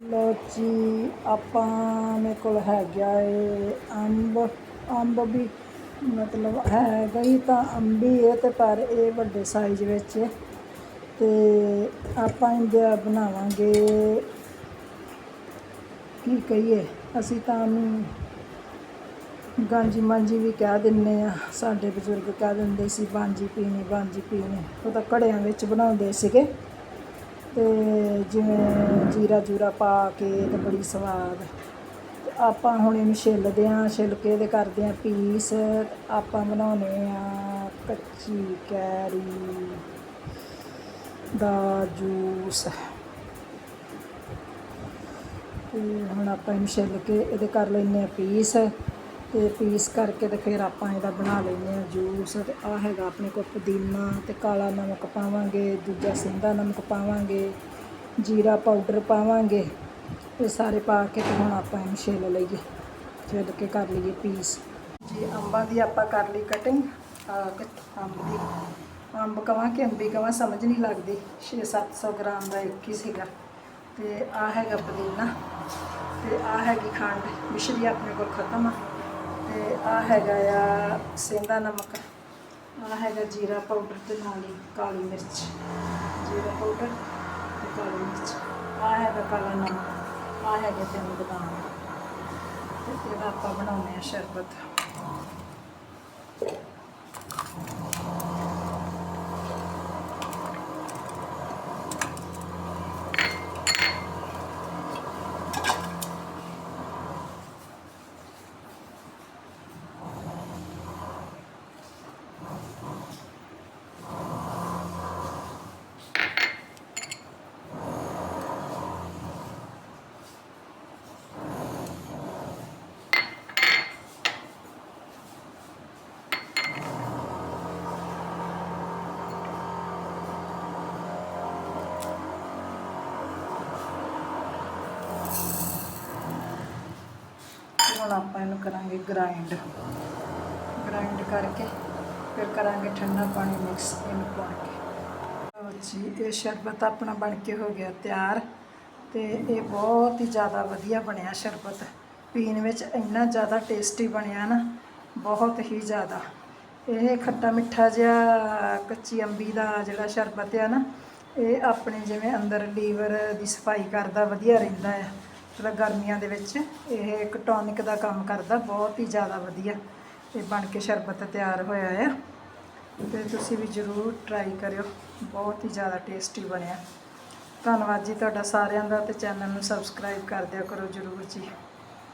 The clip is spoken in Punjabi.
ਲੋ ਜੀ, ਆਪਾਂ ਮੇਰੇ ਕੋਲ ਹੈਗਾ ਏ ਅੰਬ। ਅੰਬ ਵੀ ਮਤਲਬ ਹੈ ਗਈ ਤਾਂ ਅੰਬੀ ਹੈ ਤੇ ਪਰ ਇਹ ਵੱਡੇ ਸਾਈਜ਼ ਵਿੱਚ ਹੈ ਤੇ ਆਪਾਂ ਇਹਦਾ ਬਣਾਵਾਂਗੇ, ਕੀ ਕਹੀਏ? ਅਸੀਂ ਤਾਂ ਉਹਨੂੰ ਗਾਂਜੀ ਮਾਂਜੀ ਵੀ ਕਹਿ ਦਿੰਨੇ ਆ। ਸਾਡੇ ਬਜ਼ੁਰਗ ਕਹਿ ਦਿੰਦੇ ਸੀ, ਬਾਂਜੀ ਪੀਣੀ ਬਾਂਜੀ ਪੀਣੀ। ਉਹ ਤਾਂ ਘੜਿਆਂ ਵਿੱਚ ਬਣਾਉਂਦੇ ਸੀਗੇ। ਤੇ ਜਿਵੇਂ ਜੀਰਾ ਜੂਰਾ ਪਾ ਕੇ ਤੇ ਬੜੀ ਸਵਾਦ। ਤੇ ਆਪਾਂ ਹੁਣ ਇਹਨੂੰ ਛਿੱਲਦੇ ਹਾਂ, ਛਿੱਲ ਕੇ ਇਹਦੇ ਕਰਦੇ ਹਾਂ ਪੀਸ। ਆਪਾਂ ਬਣਾਉਨੇ ਆ ਕੱਚੀ ਕੈਰੀ ਦਾ ਜੂਸ। ਤੇ ਹੁਣ ਆਪਾਂ ਇਹਨੂੰ ਛਿੱਲ ਕੇ ਇਹਦੇ ਕਰ ਲੈਂਦੇ ਆ ਪੀਸ। ਤੇ ਪੀਸ ਕਰਕੇ ਤੇ ਫਿਰ ਆਪਾਂ ਇਹਦਾ ਬਣਾ ਲੈਂਦੇ ਆ ਜੂਸ। ਤੇ ਆ ਹੈਗਾ ਆਪਣੇ ਕੋਲ ਪੁਦੀਨਾ ਤੇ ਕਾਲਾ ਨਮਕ ਪਾਵਾਂਗੇ, ਦੂਜਾ ਸਿੰਧਾ ਨਮਕ ਪਾਵਾਂਗੇ, ਜੀਰਾ ਪਾਊਡਰ ਪਾਵਾਂਗੇ ਇਹ ਸਾਰੇ ਪਾ ਕੇ ਤੇ ਹੁਣ ਆਪਾਂ ਇਹਨੂੰ ਛਿੱਲ ਲਈਏ। ਛਿੱਲ ਕੇ ਕਰ ਲਈਏ ਪੀਸ। ਜੀ, ਅੰਬਾਂ ਦੀ ਆਪਾਂ ਕਰ ਲਈ ਕਟਿੰਗ ਅੰਬ ਦੀ ਅੰਬ ਕਵਾਂ ਕਿ ਅੰਬੀ ਕਵਾਂ ਸਮਝ ਨਹੀਂ ਲੱਗਦੀ। 6-700 ਗ੍ਰਾਮ ਦਾ ਇੱਕ ਹੀ ਸੀਗਾ। ਤੇ ਆ ਹੈਗਾ ਪੁਦੀਨਾ। ਤੇ ਆ ਹੈਗੀ ਖੰਡ। ਮਿਸ਼ਰੀ ਆਪਣੇ ਕੋਲ ਖਤਮ ਆ। ਤੇ ਆ ਹੈਗਾ ਆ ਸੇਂਦਾ ਨਮਕ ਆ ਹੈਗਾ ਜੀਰਾ ਪਾਊਡਰ ਤੇ ਨਾਲ ਹੀ ਕਾਲੀ ਮਿਰਚ, ਜੀਰਾ ਪਾਊਡਰ ਤੇ ਕਾਲੀ ਮਿਰਚ ਆ ਹੈਗਾ ਕਾਲਾ ਨਮਕ ਆ ਹੈਗੇ ਤਿੰਨ ਬਦਾਮ, ਤੇ ਇਹਦਾ ਆਪਾਂ ਬਣਾਉਂਦੇ ਆ ਸ਼ਰਬਤ। ਹੁਣ ਆਪਾਂ ਇਹਨੂੰ ਕਰਾਂਗੇ ਗ੍ਰਾਈਂਡ ਗ੍ਰਾਈਂਡ ਕਰਕੇ ਫਿਰ ਕਰਾਂਗੇ ਠੰਡਾ ਪਾਣੀ ਮਿਕਸ ਇਹਨੂੰ ਪਾ ਕੇ। ਜੀ, ਇਹ ਸ਼ਰਬਤ ਆਪਣਾ ਬਣ ਕੇ ਹੋ ਗਿਆ ਤਿਆਰ ਤੇ ਇਹ ਬਹੁਤ ਹੀ ਜ਼ਿਆਦਾ ਵਧੀਆ ਬਣਿਆ ਸ਼ਰਬਤ। ਪੀਣ ਵਿੱਚ ਇੰਨਾ ਜ਼ਿਆਦਾ ਟੇਸਟੀ ਬਣਿਆ ਨਾ, ਬਹੁਤ ਹੀ ਜ਼ਿਆਦਾ। ਇਹ ਖੱਟਾ ਮਿੱਠਾ ਜਿਹਾ ਕੱਚੀ ਅੰਬੀ ਦਾ ਜਿਹੜਾ ਸ਼ਰਬਤ ਆ ਨਾ, ਇਹ ਆਪਣੇ ਜਿਵੇਂ ਅੰਦਰ ਲੀਵਰ ਦੀ ਸਫ਼ਾਈ ਕਰਦਾ, ਵਧੀਆ ਰਹਿੰਦਾ ਆ। ਮਤਲਬ ਗਰਮੀਆਂ ਦੇ ਵਿੱਚ ਇਹ ਇੱਕ ਟੌਨਿਕ ਦਾ ਕੰਮ ਕਰਦਾ, ਬਹੁਤ ਹੀ ਜ਼ਿਆਦਾ ਵਧੀਆ। ਇਹ ਬਣ ਕੇ ਸ਼ਰਬਤ ਤਿਆਰ ਹੋਇਆ ਆ। ਤੇ ਤੁਸੀਂ ਵੀ ਜ਼ਰੂਰ ਟਰਾਈ ਕਰਿਓ, ਬਹੁਤ ਹੀ ਜ਼ਿਆਦਾ ਟੇਸਟੀ ਬਣਿਆ। ਧੰਨਵਾਦ ਜੀ ਤੁਹਾਡਾ ਸਾਰਿਆਂ ਦਾ ਤੇ ਚੈਨਲ ਨੂੰ ਸਬਸਕ੍ਰਾਈਬ ਕਰ ਦਿਆ ਕਰੋ ਜ਼ਰੂਰ ਜੀ।